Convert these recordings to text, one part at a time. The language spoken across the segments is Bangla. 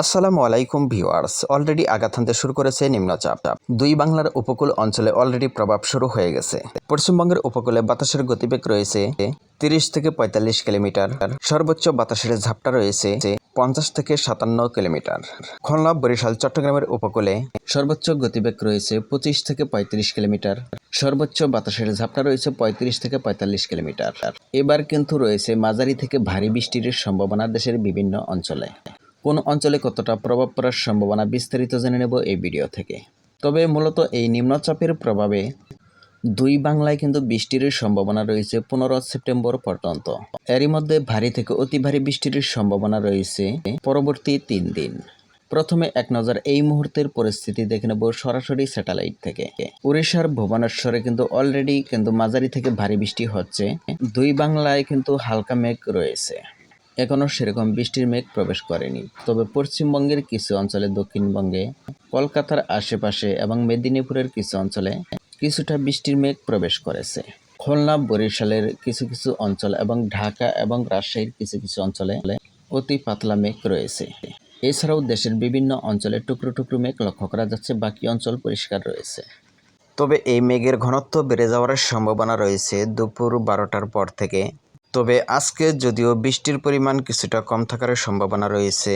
আসসালামু আলাইকুম ভিউয়ার্স, অলরেডি আঘাত হানতে শুরু করেছে নিম্নচাপ দুই বাংলার উপকূল অঞ্চলে অলরেডি প্রভাব শুরু হয়ে গেছে। পশ্চিমবঙ্গের উপকূলে বাতাসের গতিবেগ রয়েছে তিরিশ থেকে পঁয়তাল্লিশ কিলোমিটার। সর্বোচ্চ বাতাসের ঝাপটা রয়েছে পঞ্চাশ থেকে সাতান্ন কিলোমিটার। খুলনা, বরিশাল, চট্টগ্রামের উপকূলে সর্বোচ্চ গতিবেগ রয়েছে পঁচিশ থেকে পঁয়ত্রিশ কিলোমিটার। সর্বোচ্চ বাতাসের ঝাপটা রয়েছে পঁয়ত্রিশ থেকে পঁয়তাল্লিশ কিলোমিটার। এবার কিন্তু রয়েছে মাঝারি থেকে ভারী বৃষ্টির সম্ভাবনা দেশের বিভিন্ন অঞ্চলে। কোন অঞ্চলে কতটা প্রভাব পড়ার সম্ভাবনা বিস্তারিত জেনে নেব এই ভিডিও থেকে। তবে মূলত এই নিম্নচাপের প্রভাবে দুই বাংলায় কিন্তু বৃষ্টির সম্ভাবনা রয়েছে পনেরো সেপ্টেম্বর পর্যন্ত। এরই মধ্যে ভারী থেকে অতি ভারী বৃষ্টির সম্ভাবনা রয়েছে পরবর্তী তিন দিন। প্রথমে এক নজর এই মুহূর্তের পরিস্থিতি দেখে নেব সরাসরি স্যাটেলাইট থেকে। উড়িষ্যার ভুবনেশ্বরে কিন্তু অলরেডি কিন্তু মাঝারি থেকে ভারী বৃষ্টি হচ্ছে। দুই বাংলায় কিন্তু হালকা মেঘ রয়েছে। এখনও সেরকম বৃষ্টির মেঘ প্রবেশ করেনি। তবে পশ্চিমবঙ্গের কিছু অঞ্চলে দক্ষিণবঙ্গে, কলকাতার আশেপাশে এবং মেদিনীপুরের কিছু অঞ্চলে কিছুটা বৃষ্টির মেঘ প্রবেশ করেছে। খুলনা, বরিশালের কিছু কিছু অঞ্চল এবং ঢাকা এবং রাজশাহীর কিছু কিছু অঞ্চলে অতি পাতলা মেঘ রয়েছে। এছাড়াও দেশের বিভিন্ন অঞ্চলে টুকরো টুকরো মেঘ লক্ষ্য করা যাচ্ছে, বাকি অঞ্চল পরিষ্কার রয়েছে। তবে এই মেঘের ঘনত্ব বেড়ে যাওয়ার সম্ভাবনা রয়েছে দুপুর বারোটার পর থেকে। তবে আজকে যদিও বৃষ্টির পরিমাণ কিছুটা কম থাকার সম্ভাবনা রয়েছে,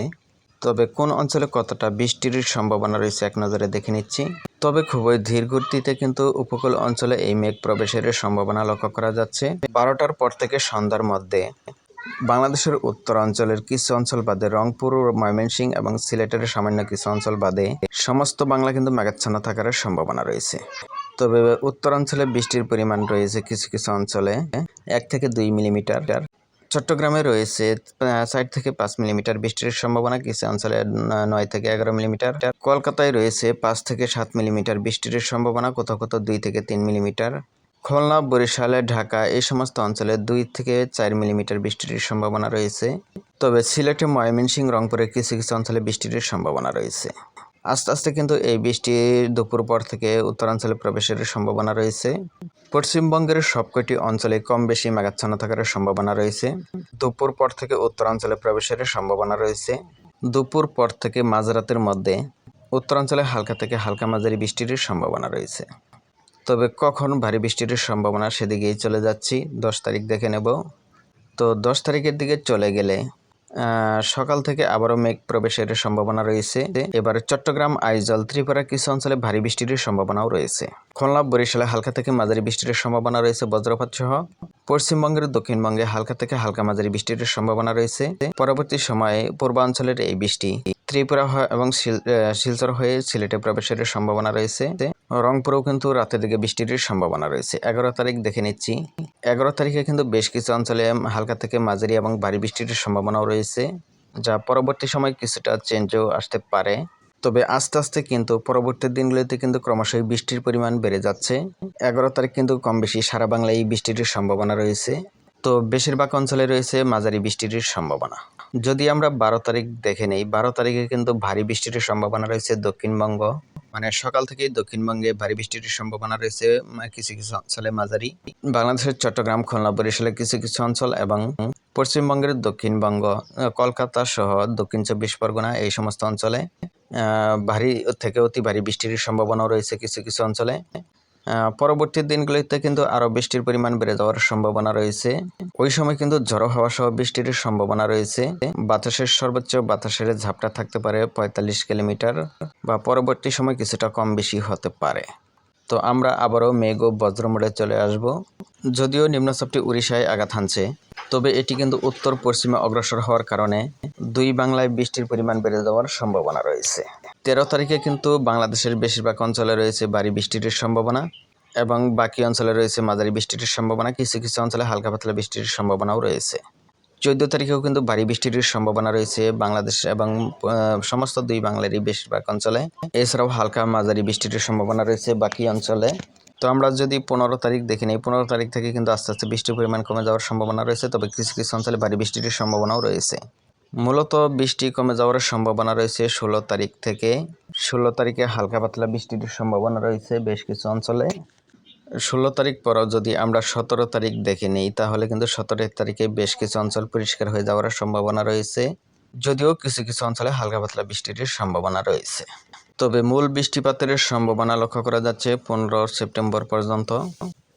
তবে কোন অঞ্চলে কতটা বৃষ্টির সম্ভাবনা রয়েছে এক নজরে দেখে নিচ্ছি। তবে খুবই ধীর গতিতে কিন্তু উপকূল অঞ্চলে এই মেঘ প্রবেশের সম্ভাবনা লক্ষ্য করা যাচ্ছে। বারোটার পর থেকে সন্ধ্যার মধ্যে বাংলাদেশের উত্তরাঞ্চলের কিছু অঞ্চল বাদে রংপুর, ময়মনসিংহ এবং সিলেটের সামান্য কিছু অঞ্চল বাদে সমস্ত বাংলা কিন্তু মেঘাচ্ছন্ন থাকার সম্ভাবনা রয়েছে। তবে উত্তরাঞ্চলে বৃষ্টির পরিমাণ রয়েছে কিছু কিছু অঞ্চলে, এক থেকে দুই মিলিমিটার। চট্টগ্রামে রয়েছে চার থেকে পাঁচ মিলিমিটার বৃষ্টির সম্ভাবনা, কিছু অঞ্চলে নয় থেকে এগারো মিলিমিটার। কলকাতায় রয়েছে পাঁচ থেকে সাত মিলিমিটার বৃষ্টির সম্ভাবনা, কোথাও কোথাও দুই থেকে তিন মিলিমিটার। খুলনা, বরিশালে, ঢাকা, এই সমস্ত অঞ্চলে দুই থেকে চার মিলিমিটার বৃষ্টির সম্ভাবনা রয়েছে। তবে সিলেটে, ময়মনসিংহ, রংপুরে কিছু কিছু অঞ্চলে বৃষ্টির সম্ভাবনা রয়েছে। আস্তে আস্তে কিন্তু এই বৃষ্টি দুপুর পর থেকে উত্তরাঞ্চলে প্রবেশের সম্ভাবনা রয়েছে। পশ্চিমবঙ্গের সবকটি অঞ্চলে কম বেশি মেঘাচ্ছন্ন থাকার সম্ভাবনা রয়েছে। দুপুর পর থেকে উত্তরাঞ্চলে প্রবেশের সম্ভাবনা রয়েছে। দুপুর পর থেকে মাঝরাতের মধ্যে উত্তরাঞ্চলে হালকা থেকে হালকা মাঝারি বৃষ্টির সম্ভাবনা রয়েছে। তবে কখন ভারী বৃষ্টির সম্ভাবনা সেদিকেই চলে যাচ্ছি। দশ তারিখ দেখে নেব। তো দশ তারিখের দিকে চলে গেলে সকাল থেকে আবারও মেঘ প্রবেশের সম্ভাবনা রয়েছে। এবার চট্টগ্রাম, আইজল, ত্রিপুরা কিছু অঞ্চলে ভারী বৃষ্টির সম্ভাবনাও রয়েছে। খুলনা, বরিশালে হালকা থেকে মাঝারি বৃষ্টির সম্ভাবনা রয়েছে বজ্রপাত সহ পশ্চিমবঙ্গের দক্ষিণবঙ্গে হালকা থেকে হালকা মাঝারি বৃষ্টির সম্ভাবনা রয়েছে। পরবর্তী সময়ে পূর্বাঞ্চলের এই বৃষ্টি ত্রিপুরা এবং শিলচর হয়ে সিলেটে প্রবেশের সম্ভাবনা রয়েছে। রংপুরেও কিন্তু রাতের দিকে বৃষ্টির সম্ভাবনা রয়েছে। এগারো তারিখ দেখে নিচ্ছি। এগারো তারিখে কিন্তু বেশ কিছু অঞ্চলে হালকা থেকে মাঝারি এবং ভারী বৃষ্টির সম্ভাবনাও রয়েছে, যা পরবর্তী সময় কিছুটা চেঞ্জও আসতে পারে। তবে আস্তে আস্তে কিন্তু পরবর্তী দিনগুলিতে কিন্তু ক্রমশই বৃষ্টির পরিমাণ বেড়ে যাচ্ছে। এগারো তারিখ কিন্তু কম বেশি সারা বাংলায় এই বৃষ্টির সম্ভাবনা রয়েছে। তো বেশিরভাগ অঞ্চলে রয়েছে মাঝারি বৃষ্টির সম্ভাবনা। যদি আমরা বারো তারিখ দেখে নেই, বারো তারিখে কিন্তু ভারী বৃষ্টির সম্ভাবনা রয়েছে দক্ষিণবঙ্গ। মানে সকাল থেকেই দক্ষিণবঙ্গে ভারী বৃষ্টির সম্ভাবনা রয়েছে কিছু কিছু অঞ্চলে মাঝারি। বাংলাদেশের চট্টগ্রাম, খুলনা বরিশালের কিছু কিছু অঞ্চল এবং পশ্চিমবঙ্গের দক্ষিণবঙ্গ কলকাতা সহ দক্ষিণ চব্বিশ পরগনা এই সমস্ত অঞ্চলে ভারী, থেকে অতি ভারী বৃষ্টির সম্ভাবনাও রয়েছে কিছু কিছু অঞ্চলে। পরবর্তী দিনগুলিতে কিন্তু আরও বৃষ্টির পরিমাণ বেড়ে যাওয়ার সম্ভাবনা রয়েছে। ওই সময় কিন্তু ঝড়ো হাওয়া সহ বৃষ্টির সম্ভাবনা রয়েছে। বাতাসের সর্বোচ্চ বাতাসের ঝাপটা থাকতে পারে পঁয়তাল্লিশ কিলোমিটার বা পরবর্তী সময় কিছুটা কম বেশি হতে পারে। তো আমরা আবারও মেঘ ও বজ্র মোড়ে চলে আসব। যদিও নিম্নচাপটি উড়িষ্যায় আঘাত হানছে, তবে এটি কিন্তু উত্তর পশ্চিমে অগ্রসর হওয়ার কারণে দুই বাংলায় বৃষ্টির পরিমাণ বেড়ে যাওয়ার সম্ভাবনা রয়েছে। তেরো তারিখে কিন্তু বাংলাদেশের বেশিরভাগ অঞ্চলে রয়েছে ভারী বৃষ্টির সম্ভাবনা এবং বাকি অঞ্চলে রয়েছে মাঝারি বৃষ্টির সম্ভাবনা। কিছু কিছু অঞ্চলে হালকা পাতলা বৃষ্টির সম্ভাবনাও রয়েছে। চোদ্দ তারিখেও কিন্তু ভারী বৃষ্টির সম্ভাবনা রয়েছে বাংলাদেশ এবং সমস্ত দুই বাংলারই বেশিরভাগ অঞ্চলে। এছাড়াও হালকা মাঝারি বৃষ্টির সম্ভাবনা রয়েছে বাকি অঞ্চলে। তো আমরা যদি পনেরো তারিখ দেখি নিই, পনেরো তারিখ থেকে কিন্তু আস্তে আস্তে বৃষ্টির পরিমাণ কমে যাওয়ার সম্ভাবনা রয়েছে, তবে কিছু কিছু অঞ্চলে ভারী বৃষ্টির সম্ভাবনাও রয়েছে। মূলত বৃষ্টি কমে যাওয়ার সম্ভাবনা রয়েছে ষোলো তারিখ থেকে। ষোলো তারিখে হালকা পাতলা বৃষ্টির সম্ভাবনা রয়েছে বেশ কিছু অঞ্চলে। ষোলো তারিখ পরও যদি আমরা সতেরো তারিখ দেখে নিই, তাহলে কিন্তু সতেরো তারিখে বেশ কিছু অঞ্চল পরিষ্কার হয়ে যাওয়ার সম্ভাবনা রয়েছে। যদিও কিছু কিছু অঞ্চলে হালকা পাতলা বৃষ্টির সম্ভাবনা রয়েছে। তবে মূল বৃষ্টিপাতের সম্ভাবনা লক্ষ্য করা যাচ্ছে পনেরো সেপ্টেম্বর পর্যন্ত।